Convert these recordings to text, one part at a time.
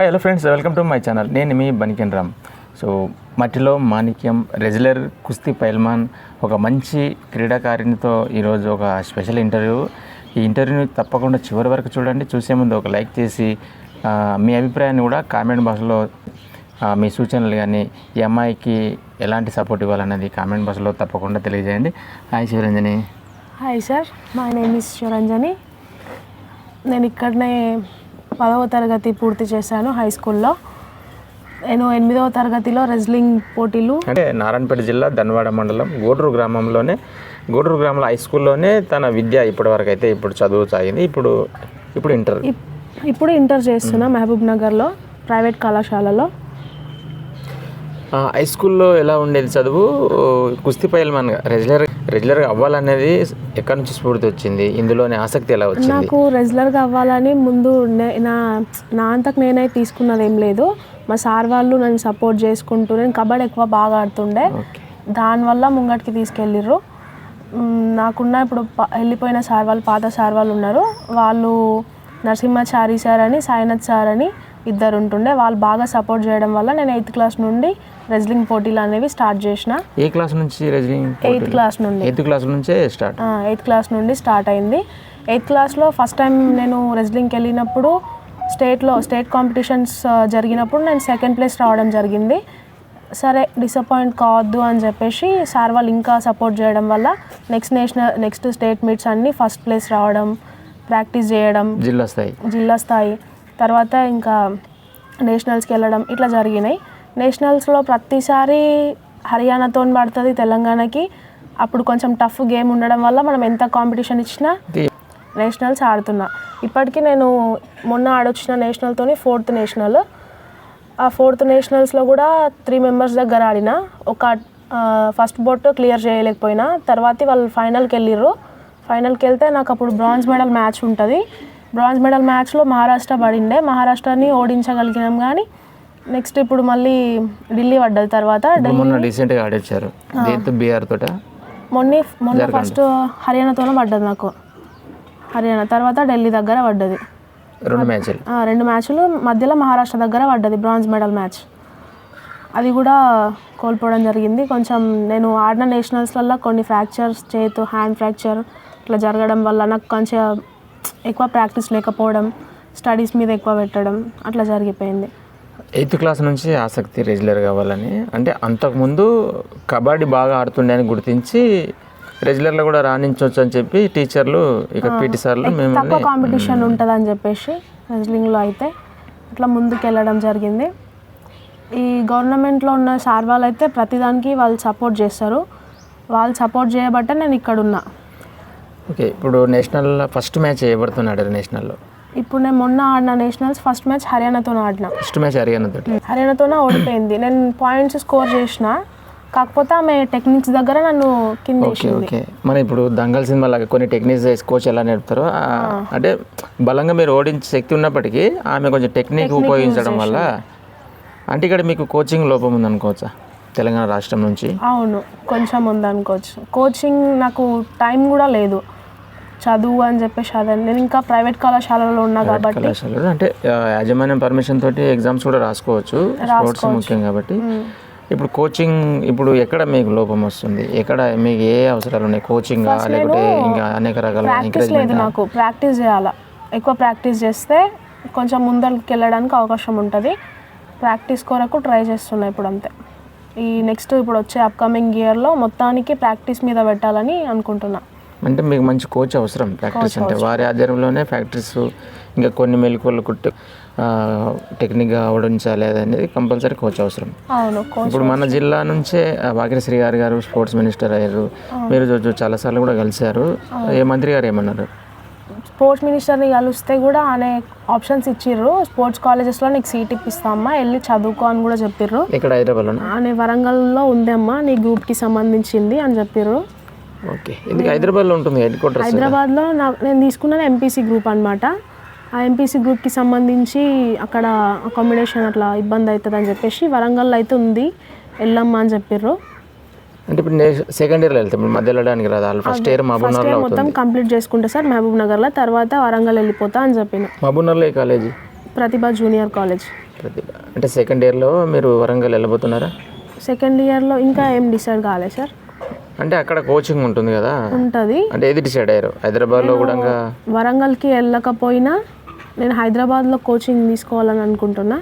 Hi hello friends welcome to my channel నేను మీ బనికెన్ Ram. So మట్టిలో మాణిక్యం రెగ్యులర్ కుస్తీ పైల్మాన్ ఒక మంచి క్రీడాకారిణితో ఈరోజు ఒక స్పెషల్ ఇంటర్వ్యూ. ఈ ఇంటర్వ్యూని తప్పకుండా చివరి వరకు చూడండి. చూసే ముందు ఒక లైక్ చేసి మీ అభిప్రాయాన్ని కూడా కామెంట్ బాక్స్లో మీ సూచనలు కానీ ఈ అమ్మాయికి ఎలాంటి సపోర్ట్ ఇవ్వాలన్నది కామెంట్ బాక్స్లో తప్పకుండా తెలియజేయండి. హాయ్ శివరంజని. హాయ్ సార్ మా నేమ్ ఇస్ శివరంజని. నేను ఇక్కడనే పదవ తరగతి పూర్తి చేశాను హై స్కూల్లో. నేను ఎనిమిదవ తరగతిలో రెజ్లింగ్ పోటీలు అంటే నారాయణపేట జిల్లా ధన్వాడ మండలం గోడూరు గ్రామంలోనే గోడూరు గ్రామంలో హై స్కూల్లోనే తన విద్య ఇప్పటివరకు అయితే ఇప్పుడు చదువు సాగింది. ఇప్పుడు ఇప్పుడు ఇంటర్. ఇప్- ఇప్పుడు ఇంటర్ చేస్తున్నా మహబూబ్ నగర్లో ప్రైవేట్ కళాశాలలో. హై స్కూల్లో ఎలా ఉండేది చదువు? కుస్తీ పైల్మాన్ రెగ్యులర్ రెగ్యులర్గా అవ్వాలనేది ఎక్కడి నుంచి స్ఫూర్తి వచ్చింది? ఇందులోనే ఆసక్తి ఎలా వచ్చింది? నాకు రెగ్యులర్గా అవ్వాలని ముందు నే- నా నా అంతకు నేనే తీసుకున్నది ఏం లేదు. మా సార్ వాళ్ళు నన్ను సపోర్ట్ చేసుకుంటూ నేను కబడ్డీ ఎక్కువ బాగా ఆడుతుండే. దానివల్ల ముంగటికి తీసుకెళ్ళిర్రు. నాకున్న ఇప్పుడు వెళ్ళిపోయిన సార్ వాళ్ళు పాత సార్ వాళ్ళు ఉన్నారు. వాళ్ళు నరసింహాచారి సార్ అని సాయినాథ్ సార్ అని ఇద్దరు ఉంటుండే. వాళ్ళు బాగా సపోర్ట్ చేయడం వల్ల నేను ఎయిత్ క్లాస్ నుండి రెజ్లింగ్ పోటీలు అనేవి స్టార్ట్ చేసిన ఏ క్లాస్ నుంచి రెజ్లింగ్ ఎయిత్ క్లాస్ నుండి. ఎయిత్ క్లాస్ నుంచే స్టార్ట్ ఎయిత్ క్లాస్ నుండి స్టార్ట్ అయింది. ఎయిత్ క్లాస్లో ఫస్ట్ టైం నేను రెజ్లింగ్కి వెళ్ళినప్పుడు స్టేట్లో స్టేట్ కాంపిటీషన్స్ జరిగినప్పుడు నేను సెకండ్ ప్లేస్ రావడం జరిగింది. సరే డిసప్పాయింట్ కావద్దు అని చెప్పేసి సార్ వాళ్ళు ఇంకా సపోర్ట్ చేయడం వల్ల next national next state meets అన్నీ ఫస్ట్ ప్లేస్ రావడం ప్రాక్టీస్ చేయడం జిల్లా స్థాయి. జిల్లా స్థాయి. తర్వాత ఇంకా నేషనల్స్కి వెళ్ళడం ఇట్లా జరిగినాయి. నేషనల్స్లో ప్రతిసారి హర్యానాతో పడుతుంది తెలంగాణకి. అప్పుడు కొంచెం టఫ్ గేమ్ ఉండడం వల్ల మనం ఎంత కాంపిటీషన్ ఇచ్చినా నేషనల్స్ ఆడుతున్నా. ఇప్పటికీ నేను మొన్న ఆడొచ్చిన నేషనల్తోని ఫోర్త్ నేషనల్. ఆ ఫోర్త్ నేషనల్స్లో కూడా త్రీ మెంబర్స్ దగ్గర ఆడిన. ఒక ఫస్ట్ బోట్ క్లియర్ చేయలేకపోయినా. తర్వాత వాళ్ళు ఫైనల్కి వెళ్ళిర్రు. ఫైనల్కి వెళ్తే నాకు అప్పుడు బ్రాంజ్ మెడల్ మ్యాచ్ ఉంటుంది. బ్రాంజ్ మెడల్ మ్యాచ్లో మహారాష్ట్ర పడిండే. మహారాష్ట్రని ఓడించగలిగినాం కానీ నెక్స్ట్ ఇప్పుడు మళ్ళీ ఢిల్లీ పడ్డది తర్వాత మొన్న రీసెంట్గా ఆడొచ్చారు. దీంతో బీఆర్ తోట మొన్న మొన్న ఫస్ట్ హర్యానాతోనే పడ్డది నాకు హర్యానా తర్వాత ఢిల్లీ దగ్గర పడ్డది. రెండు మ్యాచ్లు. రెండు మ్యాచ్లు. మధ్యలో మహారాష్ట్ర దగ్గర పడ్డది బ్రాంజ్ మెడల్ మ్యాచ్. అది కూడా కోల్పోవడం జరిగింది. కొంచెం నేను ఆడిన నేషనల్స్లలో కొన్ని ఫ్రాక్చర్స్ చేతు హ్యాండ్ ఫ్రాక్చర్ ఇట్లా జరగడం వల్ల నాకు కొంచెం ఎక్కువ ప్రాక్టీస్ లేకపోవడం స్టడీస్ మీద ఎక్కువ పెట్టడం అట్లా జరిగిపోయింది. ఎయిత్ క్లాస్ నుంచి ఆసక్తి రెగ్యులర్ కావాలని. అంటే అంతకుముందు కబడ్డీ బాగా ఆడుతుండే అని గుర్తించి రెగ్యులర్లో కూడా రాణించవచ్చు అని చెప్పి టీచర్లు ఇక పీటీ సార్లు మిమ్మల్ని కాంపిటీషన్ ఉంటుంది అని చెప్పేసి రెజ్లింగ్లో అయితే అట్లా ముందుకు వెళ్ళడం జరిగింది. ఈ గవర్నమెంట్లో ఉన్న సార్ వాళ్ళు అయితే ప్రతిదానికి వాళ్ళు సపోర్ట్ చేస్తారు. వాళ్ళు సపోర్ట్ చేయబట్టే నేను ఇక్కడ ఉన్నా ఓకే ఇప్పుడు నేషనల్ ఫస్ట్ మ్యాచ్ చేయబడుతున్నాడు నేషనల్లో? ఇప్పుడు నేను మొన్న ఆడిన నేషనల్స్ ఫస్ట్ మ్యాచ్ హర్యానాతో ఆడిన. ఫస్ట్ మ్యాచ్ హర్యానా తోటి హర్యానాతోనే ఓడిపోయింది. నేను పాయింట్స్ స్కోర్ చేసిన. కాకపోతే ఆమె టెక్నిక్స్ దగ్గర నన్ను కింద ఓకే ఓకే. మన ఇప్పుడు దంగల్ సినిమా లాగా కొన్ని టెక్నిక్స్ కోచ్ ఎలా నేర్పుతారో అంటే బలంగా మీరు ఓడించే శక్తి ఉన్నప్పటికీ ఆమె కొంచెం టెక్నిక్ ఉపయోగించడం వల్ల అంటే ఇక్కడ మీకు కోచింగ్ లోపం ఉందనుకోవచ్చా? తెలంగాణ రాష్ట్రం నుంచి? అవును కొంచెం ఉందనుకోవచ్చు. కోచింగ్ నాకు టైం కూడా లేదు. చదువు అని చెప్పేసి అదే నేను ఇంకా ప్రైవేట్ కళాశాలలో ఉన్నా కాబట్టి. కళాశాలలో అంటే యాజమాన్యం పర్మిషన్ తోటి ఎగ్జామ్స్ కూడా రాసుకోవచ్చు. స్పోర్ట్స్ ముఖ్యం కాబట్టి. ఇప్పుడు కోచింగ్ ఇప్పుడు ఎక్కడ మీకు లోపం వస్తుంది? ఎక్కడ మీకు ఏ అవసరాలు ఉన్నాయి? కోచింగ్ లేకపోతే ఇంకా అనేక రకాల ప్రాక్టీస్ లేదు నాకు. ప్రాక్టీస్ చేయాలా? ఎక్కువ ప్రాక్టీస్ చేస్తే కొంచెం ముందరికి వెళ్ళడానికి అవకాశం ఉంటుంది. ప్రాక్టీస్ కొరకు ట్రై చేస్తున్నా ఇప్పుడు అంతే. ఈ నెక్స్ట్ ఇప్పుడు వచ్చే అప్కమింగ్ ఇయర్లో మొత్తానికి ప్రాక్టీస్ మీద పెట్టాలని అనుకుంటున్నా. అంటే మీకు మంచి కోచ్ అవసరం ప్రాక్టీస్ అంటే. వారి ఆధ్వర్యంలోనే ప్రాక్టీస్ ఇంకా కొన్ని మెలకువలు కుట్టు టెక్నిక్గా అవడించాలి అనేది కంపల్సరీ కోచ్ అవసరం. ఇప్పుడు మన జిల్లా నుంచే ఆ, వాకిరి శ్రీ గారి గారు స్పోర్ట్స్ మినిస్టర్ అయ్యారు. మీరు చాలాసార్లు కూడా కలిశారు. ఏ మంత్రి గారు ఏమన్నారు? స్పోర్ట్స్ మినిస్టర్ని కలిస్తే కూడా అనే ఆప్షన్స్ ఇచ్చిర్రు. స్పోర్ట్స్ కాలేజెస్లో నీకు సీట్ ఇప్పిస్తామా? వెళ్ళి చదువుకో అని కూడా చెప్పిర్రు. ఇక్కడ హైదరాబాద్లో అనే వరంగల్లో ఉందమ్మా నీ గ్రూప్కి సంబంధించింది అని చెప్పిర్రు. ఓకే. ఇది హైదరాబాద్లో ఉంటుంది హెడ్ క్వార్టర్స్ హైదరాబాద్లో నా నేను తీసుకున్నది ఎంపీసీ గ్రూప్ అనమాట ఆ ఎంపీసీ గ్రూప్కి సంబంధించి అక్కడ అకామిడేషన్ అట్లా ఇబ్బంది అవుతుంది అని చెప్పేసి వరంగల్లో అయితే ఉంది. వెళ్ళమ్మా అని చెప్పిర్రు. అంటే ఇప్పుడు సెకండ్ ఇయర్లో వెళ్తాం. మధ్యలో వెళ్ళడానికి రాదు? ఫస్ట్ ఇయర్ ఫస్ట్ మహబూబ్నగర్లో ఇయర్ మొత్తం కంప్లీట్ చేసుకుంటే సార్ మహబూబ్ నగర్లో తర్వాత వరంగల్ వెళ్ళిపోతా అని చెప్పిన. మహబూబ్నగర్లో ఏ college Pratibha junior college Pratibha. అంటే సెకండ్ ఇయర్లో మీరు వరంగల్ వెళ్ళబోతున్నారా? సెకండ్ ఇయర్లో ఇంకా ఏం డిసైడ్ కాలేదు సార్. అంటే అక్కడ కోచింగ్ ఉంటుంది కదా? ఉంటుంది. అంటే ఏది డిసైడ్ అయ్యారు? హైదరాబాద్లో కూడా ఇంకా వరంగల్కి వెళ్ళకపోయినా నేను హైదరాబాద్లో కోచింగ్ తీసుకోవాలని అనుకుంటున్నా.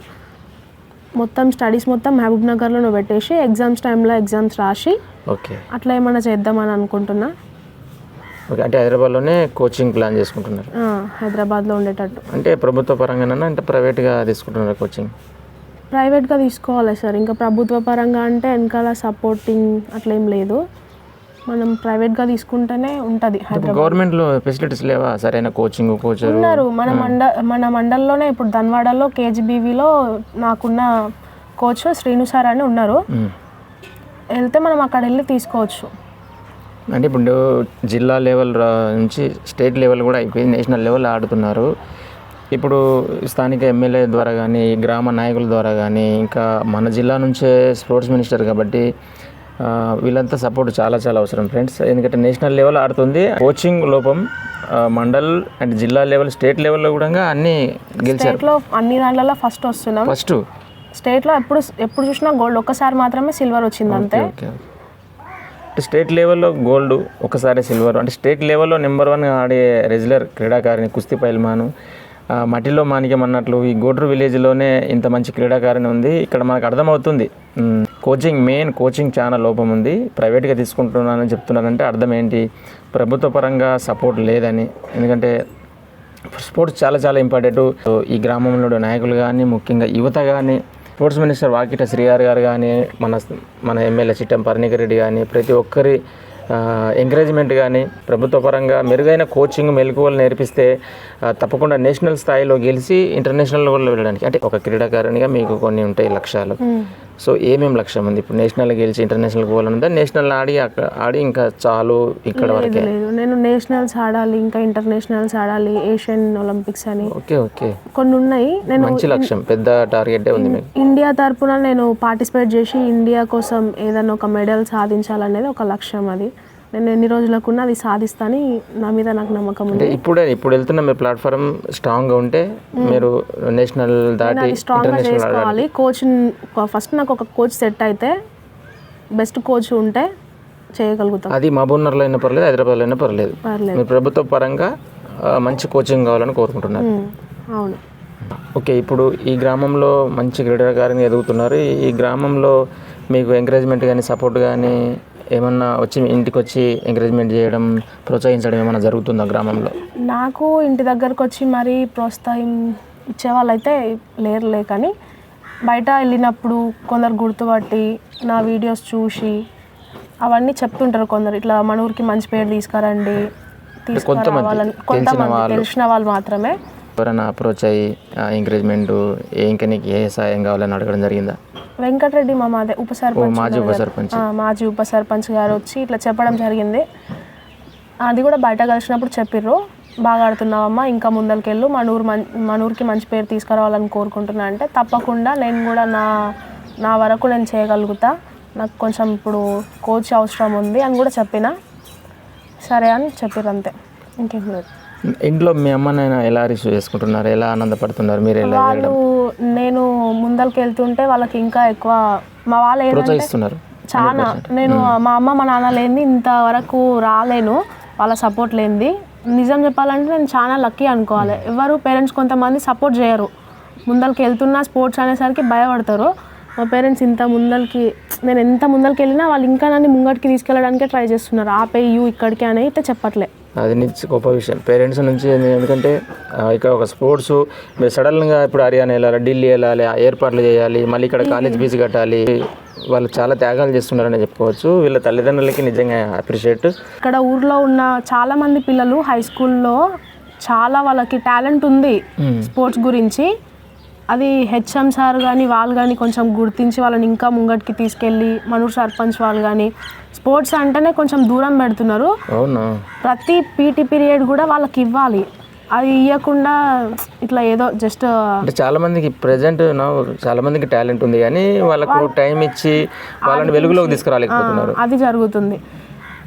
మొత్తం స్టడీస్ మొత్తం మహబూబ్ నగర్లో పెట్టేసి ఎగ్జామ్స్ టైంలో ఎగ్జామ్స్ రాసి ఓకే. అట్లా ఏమైనా చేద్దామని అనుకుంటున్నా. ఓకే అంటే హైదరాబాద్లోనే కోచింగ్ ప్లాన్ చేసుకుంటున్నారు. హైదరాబాద్లో ఉండేటట్టు. అంటే అంటే ప్రభుత్వ పరంగానన్నా అంటే ప్రైవేట్గా తీసుకుంటున్నారు కోచింగ్ ప్రైవేట్గా తీసుకోవాలి సార్. ఇంకా ప్రభుత్వ పరంగా అంటే వెనకాల సపోర్టింగ్ అట్లా ఏం లేదు. మనం ప్రైవేట్గా తీసుకుంటేనే ఉంటుంది గవర్నమెంట్లో ఫెసిలిటీస్ లేవా? సరైన కోచింగ్ కోచర్? ఉన్నారు. మన మండ మన మండలంలోనే ఇప్పుడు ధన్వాడలో కేజీబీవీలో నాకున్న కోచ్ శ్రీను సార్ అని ఉన్నారు. వెళ్తే మనం అక్కడ వెళ్ళి తీసుకోవచ్చు. అంటే ఇప్పుడు జిల్లా లెవెల్ నుంచి స్టేట్ లెవెల్ కూడా అయిపోయింది. నేషనల్ లెవెల్ ఆడుతున్నారు. ఇప్పుడు స్థానిక ఎమ్మెల్యే ద్వారా కానీ గ్రామ నాయకుల ద్వారా కానీ ఇంకా మన జిల్లా నుంచే స్పోర్ట్స్ మినిస్టర్ కాబట్టి వీళ్ళంతా సపోర్ట్ చాలా చాలా అవసరం ఫ్రెండ్స్. ఎందుకంటే నేషనల్ లెవెల్ ఆడుతుంది. కోచింగ్ లోపం మండల్ అండ్ జిల్లా లెవెల్ స్టేట్ లెవెల్లో కూడా అన్నీ గెలిచారు. అన్ని దాంట్లో ఫస్ట్ వస్తున్నాం. ఫస్ట్? స్టేట్లో ఎప్పుడు ఎప్పుడు చూసినా గోల్డ్ ఒక్కసారి మాత్రమే సిల్వర్ వచ్చింది అంతే. స్టేట్ లెవెల్లో గోల్డ్ ఒకసారి సిల్వర్. అంటే స్టేట్ లెవెల్లో నెంబర్ వన్ ఆడే రెగ్యులర్ క్రీడాకారిణి కుస్తీ పైల్మాను మట్టిలో మాణిక్యం అన్నట్లు ఈ గోడ్రు విలేజ్లోనే ఇంత మంచి క్రీడాకారిణి ఉంది. ఇక్కడ మనకు అర్థమవుతుంది. కోచింగ్ మెయిన్ కోచింగ్ చాలా లోపం ఉంది. ప్రైవేట్గా తీసుకుంటున్నానని చెప్తున్నారంటే అర్థం ఏంటి? ప్రభుత్వ పరంగా సపోర్ట్ లేదని. ఎందుకంటే స్పోర్ట్స్ చాలా చాలా ఇంపార్టెంట్. ఈ గ్రామంలో నాయకులు కానీ ముఖ్యంగా యువత కానీ స్పోర్ట్స్ మినిస్టర్ వాకిట శ్రీగారు గారు కానీ మన మన ఎమ్మెల్యే చిట్టం పర్ణికరెడ్డి కానీ ప్రతి ఒక్కరి ఎంకరేజ్మెంట్ కానీ ప్రభుత్వ పరంగా మెరుగైన కోచింగ్ మెలకువలు నేర్పిస్తే తప్పకుండా నేషనల్ స్థాయిలో గెలిచి ఇంటర్నేషనల్ లెవెల్లో వెళ్ళడానికి అంటే ఒక క్రీడాకారునిగా మీకు కొన్ని ఉంటాయి లక్ష్యాలు. సో ఏమేం లక్ష్యం ఉంది? ఇప్పుడు నేషనల్ గెలిచి ఇంటర్నేషనల్ పోవాలనుందా నేషనల్ ఆడి ఆడి ఇంకా చాలు ఇక్కడ వరకే? లేదు. నేను నేషనల్స్ ఆడాలి ఇంకా ఇంటర్నేషనల్స్ ఆడాలి ఏషియన్ ఒలింపిక్స్ అని. Okay okay. కొన్ని ఉన్నాయి. నేను మంచి లక్ష్యం పెద్ద టార్గెటే ఉంది మీకు. ఇండియా తరపున నేను పార్టిసిపేట్ చేసి ఇండియా కోసం ఏదైనా ఒక మెడల్ సాధించాలనేది ఒక లక్ష్యం అది. నేను ఎన్ని రోజులకున్నా అది సాధిస్తాని నా మీద నాకు నమ్మకం ఉంది. ఇప్పుడే ఇప్పుడు వెళ్తున్న మీ ప్లాట్ఫామ్ స్ట్రాంగ్గా ఉంటే మీరు నేషనల్ దాటి స్ట్రాంగ్గా చేసుకోవాలి. కోచ్ ఫస్ట్ నాకు ఒక కోచ్ సెట్ అయితే బెస్ట్ కోచ్ ఉంటే చేయగలుగుతాం. అది మహబూబ్నగర్లో అయినా పర్లేదు హైదరాబాద్లో అయినా పర్లేదు. మీరు ప్రభుత్వ పరంగా మంచి కోచింగ్ కావాలని కోరుకుంటున్నారు. అవును. ఓకే ఇప్పుడు ఈ గ్రామంలో మంచి క్రీడాకారిని ఎదుగుతున్నారు. ఈ గ్రామంలో మీకు ఎంకరేజ్మెంట్ కానీ సపోర్ట్ కానీ ఏమన్నా వచ్చి ఇంటికి వచ్చి ఎంకరేజ్మెంట్ చేయడం ప్రోత్సహించడం ఏమైనా జరుగుతుందా గ్రామంలో? నాకు ఇంటి దగ్గరకు వచ్చి మరీ ప్రోత్సాహం ఇచ్చేవాళ్ళైతే లేరులే కానీ బయట వెళ్ళినప్పుడు కొందరు గుర్తుపట్టి నా వీడియోస్ చూసి అవన్నీ చెప్తుంటారు కొందరు. ఇట్లా మన ఊరికి మంచి పేరు తీసుకురండి తీసుకురావాలని కొంతమంది తెలిసిన వాళ్ళు మాత్రమే. ఎవరైనా అప్రోచ్ అయ్యి ఎంకరేజ్మెంట్ ఇంకా నీకు ఏ సాయం కావాలని అడగడం జరిగిందా? వెంకటరెడ్డి మా మాదే ఉప సర్పంచ్ మాజీ ఉప సర్పంచ్. మాజీ ఉప సర్పంచ్ గారు వచ్చి ఇట్లా చెప్పడం జరిగింది. అది కూడా బయట కలిసినప్పుడు చెప్పిర్రు. బాగా ఆడుతున్నావమ్మా ఇంకా ముందరికెళ్ళు. మన ఊరు మం మన ఊరికి మంచి పేరు తీసుకురావాలని కోరుకుంటున్నా అంటే తప్పకుండా నేను కూడా నా నా వరకు నేను చేయగలుగుతా. నాకు కొంచెం ఇప్పుడు కోచ్ అవసరం ఉంది అని కూడా చెప్పిన. సరే అని చెప్పారు అంతే. ఇంకేం లేదు. ఇంట్లో మీ అమ్మ నాయన ఎలా రిసీవ్ చేసుకుంటున్నారు? ఎలా ఆనందపడుతున్నారు? మీరు ఎలా వాళ్ళు నేను ముందరికి వెళ్తుంటే వాళ్ళకి ఇంకా ఎక్కువ మా వాళ్ళు ప్రోత్సహిస్తున్నారు చాలా. నేను మా అమ్మ మా నాన్న లేనిది ఇంతవరకు రాలేను. వాళ్ళ సపోర్ట్ లేనిది. నిజం చెప్పాలంటే నేను చాలా లక్కీ అనుకోవాలి. ఎవరు పేరెంట్స్ కొంతమంది సపోర్ట్ చేయరు. ముందరికి వెళ్తున్నా స్పోర్ట్స్ అనేసరికి భయపడతారు. మా పేరెంట్స్ ఇంత ముందరికి నేను ఎంత ముందరికి వెళ్ళినా వాళ్ళు ఇంకా నన్ను ముంగటికి తీసుకెళ్ళడానికే ట్రై చేస్తున్నారు. ఆపేయు ఇక్కడికి అని అయితే చెప్పట్లే. అది నుంచి గొప్ప విషయం. పేరెంట్స్ నుంచి ఎందుకంటే ఇక్కడ ఒక స్పోర్ట్స్ మీరు సడన్గా ఇప్పుడు హర్యానా వెళ్ళాలి ఢిల్లీ వెళ్ళాలి ఏర్పాట్లు చేయాలి మళ్ళీ ఇక్కడ కాలేజ్ ఫీజు కట్టాలి వాళ్ళు చాలా త్యాగాలు చేస్తున్నారని చెప్పుకోవచ్చు. వీళ్ళ తల్లిదండ్రులకి నిజంగా అప్రిషియేట్ ఇక్కడ ఊర్లో ఉన్న చాలా మంది పిల్లలు హై స్కూల్లో చాలా వాళ్ళకి టాలెంట్ ఉంది స్పోర్ట్స్ గురించి. అది హెచ్ఎం సార్ కానీ వాళ్ళు కానీ కొంచెం గుర్తించి వాళ్ళని ఇంకా ముంగటికి తీసుకెళ్ళి మనూరు సర్పంచ్ వాళ్ళు కానీ స్పోర్ట్స్ అంటేనే కొంచెం దూరం పెడుతున్నారు. ప్రతి పీటీ పీరియడ్ కూడా వాళ్ళకి ఇవ్వాలి. అది ఇవ్వకుండా ఇట్లా ఏదో జస్ట్ అంటే చాలా మందికి ప్రజెంట్ చాలా మందికి టాలెంట్ ఉంది కానీ వాళ్ళకు టైం ఇచ్చి వాళ్ళని వెలుగులోకి తీసుకురాలేకపోతున్నారు. అది జరుగుతుంది.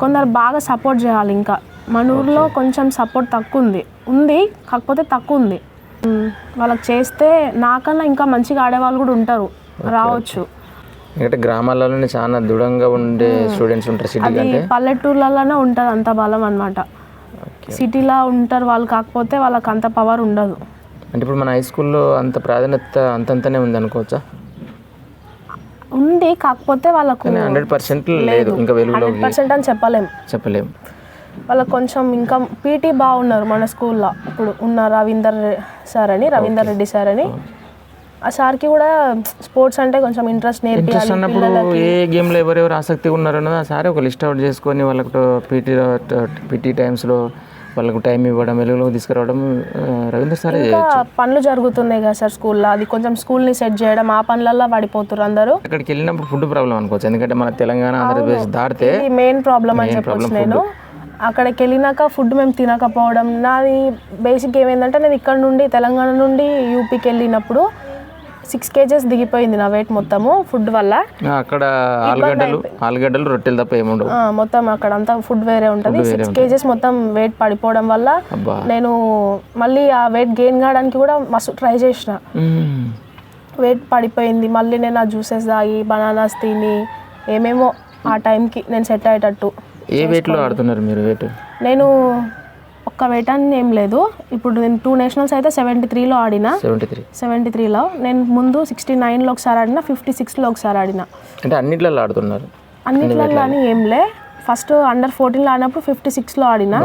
కొందరు బాగా సపోర్ట్ చేయాలి ఇంకా. మన ఊర్లో కొంచెం సపోర్ట్ తక్కువ ఉంది. ఉంది కాకపోతే తక్కువ ఉంది. వాళ్ళకి చేస్తే నాకన్నా ఇంకా మంచిగా ఆడేవాళ్ళు కూడా ఉంటారు. రావచ్చు. ఎందుకంటే గ్రామాలలోనే చాలా దృఢంగా ఉండే స్టూడెంట్స్ ఉంటారు సిటీ అది పల్లెటూర్లలోనే ఉంటుంది అంత బలం అనమాట సిటీలో ఉంటారు వాళ్ళు కాకపోతే వాళ్ళకి అంత పవర్ ఉండదు. అంటే ఇప్పుడు మన హై స్కూల్లో అంత ప్రాధాన్యత అంతంతనే ఉంది అనుకోవచ్చా? ఉంది కాకపోతే వాళ్ళకు హండ్రెడ్ పర్సెంట్ లేదు ఇంకా వెలుగులో పర్సెంట్ అని చెప్పలేం. చెప్పలేం. వాళ్ళకి కొంచెం ఇంకా పీటీ బాగున్నారు మన స్కూల్లో. ఇప్పుడు ఉన్న రవీందర్ సార్ అని రవీందర్ రెడ్డి సార్ అని ఆ సార్కి కూడా స్పోర్ట్స్ అంటే కొంచెం ఇంట్రెస్ట్ ఇంట్రెస్ట్ అన్నప్పుడు ఏ గేమ్లో ఎవరెవరు ఆసక్తి ఉన్నారన్నది ఆ సారే ఒక లిస్ట్ అవుట్ చేసుకొని వాళ్ళకు పీటీ పీటీ టైమ్స్లో వాళ్ళకు టైం ఇవ్వడం వెలుగులోకి తీసుకురావడం రవీంద్ర సారే ఇంకా పనులు జరుగుతున్నాయి కదా సార్ స్కూల్లో. అది కొంచెం స్కూల్ని సెట్ చేయడం ఆ పనులల్లో పడిపోతున్నారు అందరూ. అక్కడికి వెళ్ళినప్పుడు ఫుడ్ ప్రాబ్లం అనుకోవచ్చు. ఎందుకంటే మన తెలంగాణ ఆంధ్రప్రదేశ్ దాటితే మెయిన్ ప్రాబ్లం అని చెప్పొచ్చు నేను. అక్కడికి వెళ్ళినాక ఫుడ్ మేము తినకపోవడం. నాది బేసిక్ ఏమైందంటే నేను ఇక్కడ నుండి తెలంగాణ నుండి యూపీకి వెళ్ళినప్పుడు సిక్స్ కేజెస్ దిగిపోయింది నా వెయిట్ మొత్తము ఫుడ్ వల్ల. అక్కడ ఆలుగడ్డలు ఆలుగడ్డలు రొట్టెలు తప్ప ఏముండవు మొత్తం అక్కడ అంతా ఫుడ్ వేరే ఉంటుంది. సిక్స్ కేజెస్ మొత్తం వెయిట్ పడిపోవడం వల్ల నేను మళ్ళీ ఆ వెయిట్ గెయిన్ కావడానికి కూడా మస్తు ట్రై చేసిన. వెయిట్ పడిపోయింది. మళ్ళీ నేను ఆ జ్యూసెస్ తాగి బనానాస్ తిని ఏమేమో ఆ టైంకి నేను సెట్ అయ్యేటట్టు. ఏ వెయిట్లో ఆడుతున్నారు మీరు వెయిట్ నేను ఒక్క వెయిట్ అని ఏం లేదు. ఇప్పుడు నేను టూ నేషనల్స్ అయితే సెవెంటీ త్రీలో ఆడిన. సెవెంటీ త్రీ సెవెంటీ త్రీలో నేను ముందు సిక్స్టీ నైన్లో ఒకసారి ఆడిన ఫిఫ్టీ సిక్స్లో ఒకసారి ఆడిన. అంటే అన్నిట్లలో ఆడుతున్నారు? అన్నిట్లలో అని ఏం లే. ఫస్ట్ అండర్ ఫోర్టీన్లో ఆడినప్పుడు ఫిఫ్టీ సిక్స్లో ఆడిన.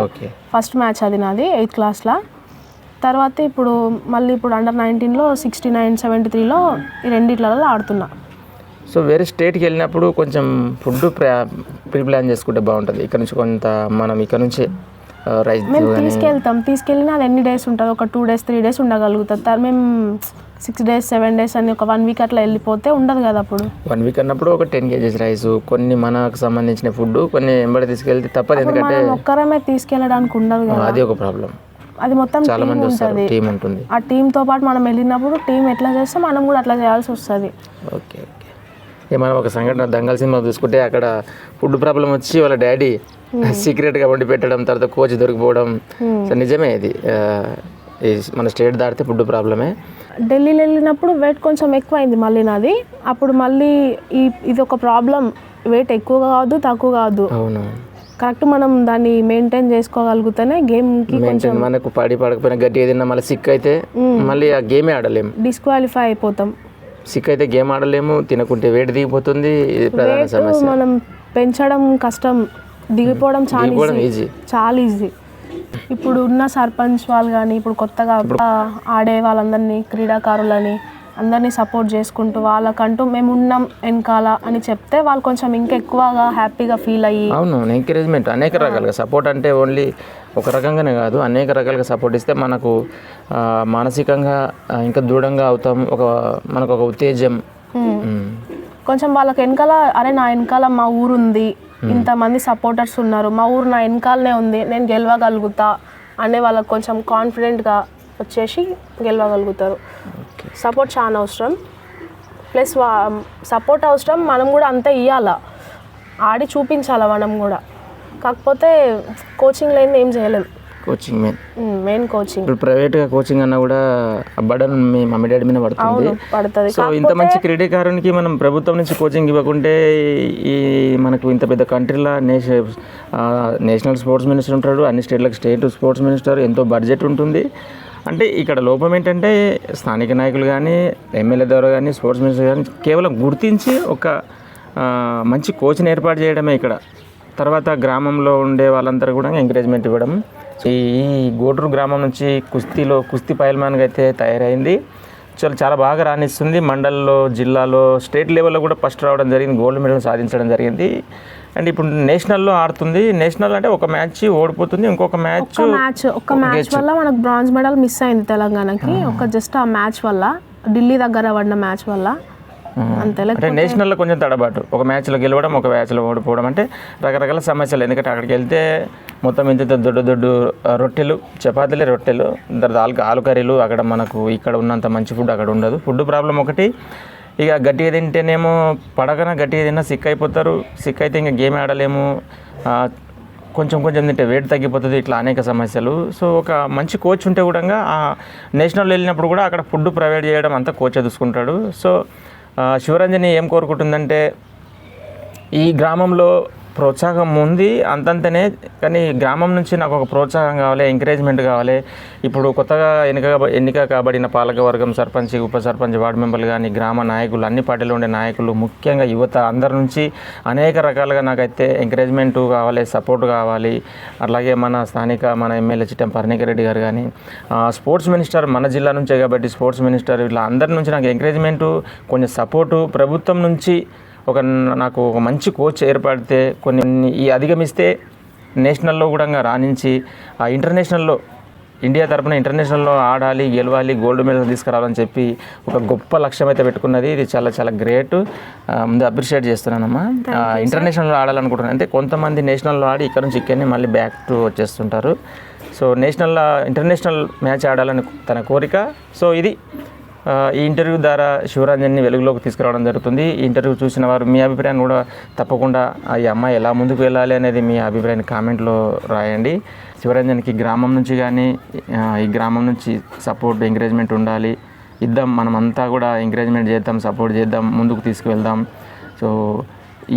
ఫస్ట్ మ్యాచ్ అది నాది ఎయిత్ క్లాస్లో తర్వాత ఇప్పుడు మళ్ళీ ఇప్పుడు అండర్ నైన్టీన్లో సిక్స్టీ నైన్ సెవెంటీ త్రీలో ఈ రెండిట్లలో ఆడుతున్నా. సో వేరే స్టేట్కి వెళ్ళినప్పుడు కొంచెం ఫుడ్ ప్రీ ప్లాన్ చేసుకుంటే బాగుంటుంది. ఇక్కడ నుంచి కొంత మనం ఇక్కడ నుంచి రైస్ మేము తీసుకెళ్తాం. తీసుకెళ్ళిన అది ఎన్ని డేస్ ఉంటుంది? ఒక టూ డేస్ త్రీ డేస్ ఉండగలుగుతుంది తర్వాత మేము సిక్స్ డేస్ సెవెన్ డేస్ అని ఒక వన్ వీక్ అట్లా వెళ్ళిపోతే ఉండదు కదా అప్పుడు? వన్ వీక్ అన్నప్పుడు ఒక టెన్ కేజీస్ రైస్ కొన్ని మనకు సంబంధించిన ఫుడ్ కొన్ని ఎంబడి తీసుకెళ్తే తప్పదు. ఎందుకంటే ఒక్కరమే తీసుకెళ్ళడానికి ఉండదు కదా. అది ఒక ప్రాబ్లం అది మొత్తం చాలా మంది వస్తారు టీం ఉంటుంది. ఆ టీంతో పాటు మనం వెళ్ళినప్పుడు టీం ఎట్లా చేస్తే మనం కూడా అట్లా చేయాల్సి వస్తుంది. ఓకే మనం ఒక సంఘటన దంగల్ సినిమా చూసుకుంటే అక్కడ ఫుడ్ ప్రాబ్లం వచ్చి వాళ్ళ డాడీ సీక్రెట్గా వండి పెట్టడం తర్వాత కోచ్ దొరికిపోవడం. సో నిజమే ఇది. మన స్టేట్ దాటితే ఫుడ్ ప్రాబ్లమే ఢిల్లీలో వెళ్ళినప్పుడు వెయిట్ కొంచెం ఎక్కువ అయింది మళ్ళీ నాది. అప్పుడు మళ్ళీ ఈ ఇది ఒక ప్రాబ్లం వెయిట్ ఎక్కువ కావద్దు తక్కువ కావద్దు అవును. కరెక్ట్ మనం దాన్ని మెయింటైన్ చేసుకోగలిగితేనే గేమ్కి మెయింటైన్ మనకు పడి పడకపోయినా గట్టి ఏదైనా మళ్ళీ సిక్ అయితే మళ్ళీ ఆ గేమే ఆడలేము డిస్క్వాలిఫై అయిపోతాం. సిక్ అయితే గేమ్ ఆడలేము తినకుంటే వేడి దిగిపోతుంది ఇది ప్రధాన సమస్య. మనం పెంచడం కష్టం దిగిపోవడం చాలా దిగిపోవడం ఈజీ చాలా ఈజీ ఇప్పుడు ఉన్న సర్పంచ్ వాళ్ళు కానీ ఇప్పుడు కొత్తగా ఆడే వాళ్ళందరినీ క్రీడాకారులని అందరినీ సపోర్ట్ చేసుకుంటూ వాళ్ళకంటూ మేము ఉన్నాం వెనకాల అని చెప్తే వాళ్ళు కొంచెం ఇంకా ఎక్కువగా హ్యాపీగా ఫీల్ అయ్యి అవును ఎంకరేజ్మెంట్ అనేక రకాలుగా సపోర్ట్ అంటే ఓన్లీ ఒక రకంగానే కాదు అనేక రకాలుగా సపోర్ట్ ఇస్తే మనకు మానసికంగా ఇంకా దృఢంగా అవుతాం. ఒక మనకు ఒక ఉత్తేజం. కొంచెం వాళ్ళకి వెనకాల అరే నా వెనకాల మా ఊరు ఉంది ఇంతమంది సపోర్టర్స్ ఉన్నారు. మా ఊరు నా వెనకాలనే ఉంది. నేను గెలవగలుగుతా అనే వాళ్ళకి కొంచెం కాన్ఫిడెంట్గా వచ్చేసి గెలవగలుగుతారు. సపోర్ట్ చాలా అవసరం. ప్లస్ సపోర్ట్ అవసరం మనం కూడా అంతే ఇవ్వాల ఆడి చూపించాలి మనం కూడా. కాకపోతే కోచింగ్ లేని ఏం చేయలేం. కోచింగ్ మెయిన్ మెయిన్ కోచింగ్ ఇప్పుడు ప్రైవేట్గా కోచింగ్ అన్నా కూడా బడన్ మీ మమ్మీ డాడీ మీద పడుతుంది. పడుతుంది. సో ఇంత మంచి క్రీడాకారునికి మనం ప్రభుత్వం నుంచి కోచింగ్ ఇవ్వకుంటే ఈ మనకు ఇంత పెద్ద కంట్రీలో నేషనల్ స్పోర్ట్స్ మినిస్టర్ ఉంటాడు అన్ని స్టేట్లకు స్టేట్ స్పోర్ట్స్ మినిస్టర్ ఎంతో బడ్జెట్ ఉంటుంది. అంటే ఇక్కడ లోపం ఏంటంటే స్థానిక నాయకులు కానీ ఎమ్మెల్యే ద్వారా కానీ స్పోర్ట్స్ మినిస్టర్ కానీ కేవలం గుర్తించి ఒక మంచి కోచ్ని ఏర్పాటు చేయడమే ఇక్కడ. తర్వాత గ్రామంలో ఉండే వాళ్ళందరూ కూడా ఎంకరేజ్మెంట్ ఇవ్వడం. ఈ గోడ్రు గ్రామం నుంచి కుస్తీలో కుస్తీ పైల్మాన్గా అయితే తయారైంది. చాలా చాలా బాగా రాణిస్తుంది. మండల్లో జిల్లాలో స్టేట్ లెవెల్లో కూడా ఫస్ట్ రావడం జరిగింది. గోల్డ్ మెడల్ సాధించడం జరిగింది. అండ్ ఇప్పుడు నేషనల్లో ఆడుతుంది. నేషనల్ అంటే ఒక మ్యాచ్ ఓడిపోతుంది. ఇంకొక మ్యాచ్ మ్యాచ్ ఒక మ్యాచ్ వల్ల మనకు బ్రాంజ్ మెడల్ మిస్ అయింది తెలంగాణకి. ఒక జస్ట్ ఆ మ్యాచ్ వల్ల ఢిల్లీ దగ్గర పడిన మ్యాచ్ వల్ల. అంటే నేషనల్లో కొంచెం తడబాటు. ఒక మ్యాచ్లో గెలవడం ఒక మ్యాచ్లో ఓడిపోవడం అంటే రకరకాల సమస్యలు. ఎందుకంటే అక్కడికి వెళ్తే మొత్తం ఇంత ఇంత దొడ్డు దొడ్డు రొట్టెలు చపాతీలే రొట్టెలు. తర్వాత ఆలు ఆలు కర్రీలు అక్కడ మనకు ఇక్కడ ఉన్నంత మంచి ఫుడ్ అక్కడ ఉండదు. ఫుడ్ ప్రాబ్లం ఒకటి ఇక గట్టిగా తింటేనేమో పడకన గట్టిగా తిన్నా సిక్ అయిపోతారు. సిక్ అయితే ఇంకా గేమ్ ఆడలేము. కొంచెం కొంచెం తింటే వెయిట్ తగ్గిపోతుంది. ఇట్లా అనేక సమస్యలు. సో ఒక మంచి కోచ్ ఉంటే కూడా ఆ నేషనల్ వెళ్ళినప్పుడు కూడా అక్కడ ఫుడ్ ప్రొవైడ్ చేయడం అంతా కోచ్ చూసుకుంటాడు సో శివరంజని ఏం కోరుకుంటుందంటే ఈ గ్రామంలో ప్రోత్సాహం ఉంది అంతంతనే కానీ గ్రామం నుంచి నాకు ఒక ప్రోత్సాహం కావాలి ఎంకరేజ్మెంట్ కావాలి. ఇప్పుడు కొత్తగా ఎన్నిక ఎన్నిక కాబడిన పాలకవర్గం సర్పంచ్ ఉప సర్పంచ్ వార్డు మెంబర్లు కానీ గ్రామ నాయకులు అన్ని పార్టీలో ఉండే నాయకులు ముఖ్యంగా యువత అందరి నుంచి అనేక రకాలుగా నాకైతే ఎంకరేజ్మెంట్ కావాలి సపోర్ట్ కావాలి. అలాగే మన స్థానిక మన ఎమ్మెల్యే చిట్టం పర్ణిక రెడ్డి గారు కానీ స్పోర్ట్స్ మినిస్టర్ మన జిల్లా నుంచే కాబట్టి స్పోర్ట్స్ మినిస్టర్ ఇట్లా అందరి నుంచి నాకు ఎంకరేజ్మెంటు కొంచెం సపోర్టు ప్రభుత్వం నుంచి ఒక నాకు ఒక మంచి కోచ్ ఏర్పడితే కొన్ని ఈ అధిగమిస్తే నేషనల్లో కూడా రాణించి ఆ ఇంటర్నేషనల్లో ఇండియా తరపున ఇంటర్నేషనల్లో ఆడాలి గెలవాలి గోల్డ్ మెడల్ తీసుకురావాలని చెప్పి ఒక గొప్ప లక్ష్యం అయితే పెట్టుకున్నది. ఇది చాలా చాలా గ్రేట్. ముందు అప్రిషియేట్ చేస్తున్నానమ్మా. ఇంటర్నేషనల్లో ఆడాలనుకుంటున్నాను. అంటే కొంతమంది నేషనల్లో ఆడి ఇక్కడ నుంచి ఇక్కడనే మళ్ళీ బ్యాక్ టు వచ్చేస్తుంటారు. సో నేషనల్ ఇంటర్నేషనల్ మ్యాచ్ ఆడాలని తన కోరిక. సో ఇది ఈ ఇంటర్వ్యూ ద్వారా శివరంజన్ని వెలుగులోకి తీసుకురావడం జరుగుతుంది. ఈ ఇంటర్వ్యూ చూసిన వారు మీ అభిప్రాయాన్ని కూడా తప్పకుండా ఈ అమ్మాయి ఎలా ముందుకు వెళ్ళాలి అనేది మీ అభిప్రాయాన్ని కామెంట్లో రాయండి. శివరంజన్కి గ్రామం నుంచి కానీ ఈ గ్రామం నుంచి సపోర్ట్ ఎంకరేజ్మెంట్ ఉండాలి. ఇద్దాం మనమంతా కూడా ఎంకరేజ్మెంట్ చేద్దాం సపోర్ట్ చేద్దాం ముందుకు తీసుకువెళ్దాం. సో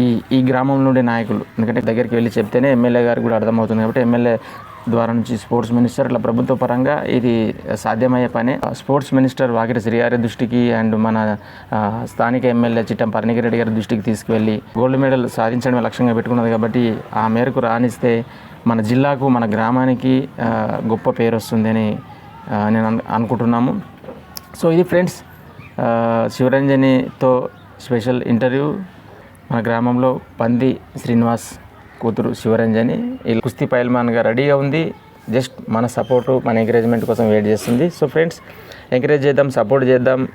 ఈ ఈ గ్రామం నుండి నాయకులు ఎందుకంటే దగ్గరికి వెళ్ళి చెప్తేనే ఎమ్మెల్యే గారికి కూడా అర్థమవుతుంది. కాబట్టి ఎమ్మెల్యే ద్వారా నుంచి స్పోర్ట్స్ మినిస్టర్ ఇట్లా ప్రభుత్వ పరంగా ఇది సాధ్యమయ్యే పని. స్పోర్ట్స్ మినిస్టర్ వాకిటి శ్రీహారి దృష్టికి అండ్ మన స్థానిక ఎమ్మెల్యే చిట్టం పరణిగిరెడ్డి గారి దృష్టికి తీసుకువెళ్ళి గోల్డ్ మెడల్ సాధించడమే లక్ష్యంగా పెట్టుకున్నది కాబట్టి ఆ మేరకు రాణిస్తే మన జిల్లాకు మన గ్రామానికి గొప్ప పేరు వస్తుందని నేను అనుకుంటున్నాము. సో ఇది ఫ్రెండ్స్ శివరంజనితో స్పెషల్ ఇంటర్వ్యూ. మన గ్రామంలో పంది శ్రీనివాస్ కూతురు శివరంజని. ఈ కుస్తీ పైల్మాన్గా రెడీగా ఉంది. జస్ట్ మన సపోర్టు మన ఎంకరేజ్మెంట్ కోసం వెయిట్ చేస్తుంది. సో ఫ్రెండ్స్ ఎంకరేజ్ చేద్దాం సపోర్ట్ చేద్దాం.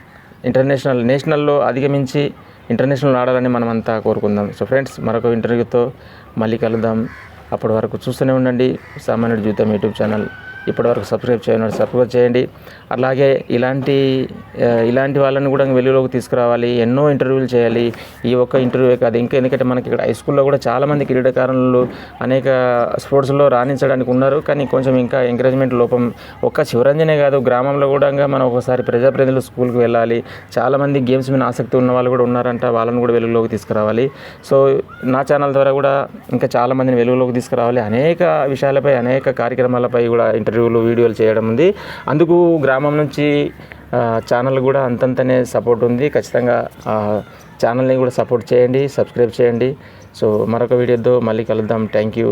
ఇంటర్నేషనల్ నేషనల్లో అధిగమించి ఇంటర్నేషనల్ ఆడాలని మనం కోరుకుందాం. సో ఫ్రెండ్స్ మరొక ఇంటర్వ్యూతో మళ్ళీ కలుద్దాం. అప్పటి వరకు చూస్తూనే ఉండండి. సామాన్యుడి జీవితం యూట్యూబ్ ఛానల్. ఇప్పటివరకు సబ్స్క్రైబ్ చేయండి సబ్స్క్రైబ్ చేయండి. అలాగే ఇలాంటి ఇలాంటి వాళ్ళని కూడా వెలుగులోకి తీసుకురావాలి. ఎన్నో ఇంటర్వ్యూలు చేయాలి. ఈ ఒక్క ఇంటర్వ్యూ కాదు. ఇంకా ఎందుకంటే మనకి ఇక్కడ హై స్కూల్లో కూడా చాలామంది క్రీడాకారులు అనేక స్పోర్ట్స్లో రాణించడానికి ఉన్నారు. కానీ కొంచెం ఇంకా ఎంకరేజ్మెంట్ లోపం. ఒక్క శివరంజనే కాదు. గ్రామంలో కూడా మనం ఒకసారి ప్రజాప్రతినిధులు స్కూల్కి వెళ్ళాలి. చాలామంది గేమ్స్ మీద ఆసక్తి ఉన్న వాళ్ళు కూడా ఉన్నారంట. వాళ్ళని కూడా వెలుగులోకి తీసుకురావాలి. సో నా ఛానల్ ద్వారా కూడా ఇంకా చాలామందిని వెలుగులోకి తీసుకురావాలి. అనేక విషయాలపై అనేక కార్యక్రమాలపై కూడా ఇంటర్వ్యూలు వీడియోలు చేయడం ఉంది. అందుకు గ్రామం నుంచి ఛానల్ కూడా అంతంతనే సపోర్ట్ ఉంది. ఖచ్చితంగా ఛానల్ని కూడా సపోర్ట్ చేయండి సబ్స్క్రైబ్ చేయండి. సో మరొక వీడియోతో మళ్ళీ కలుద్దాం. Thank you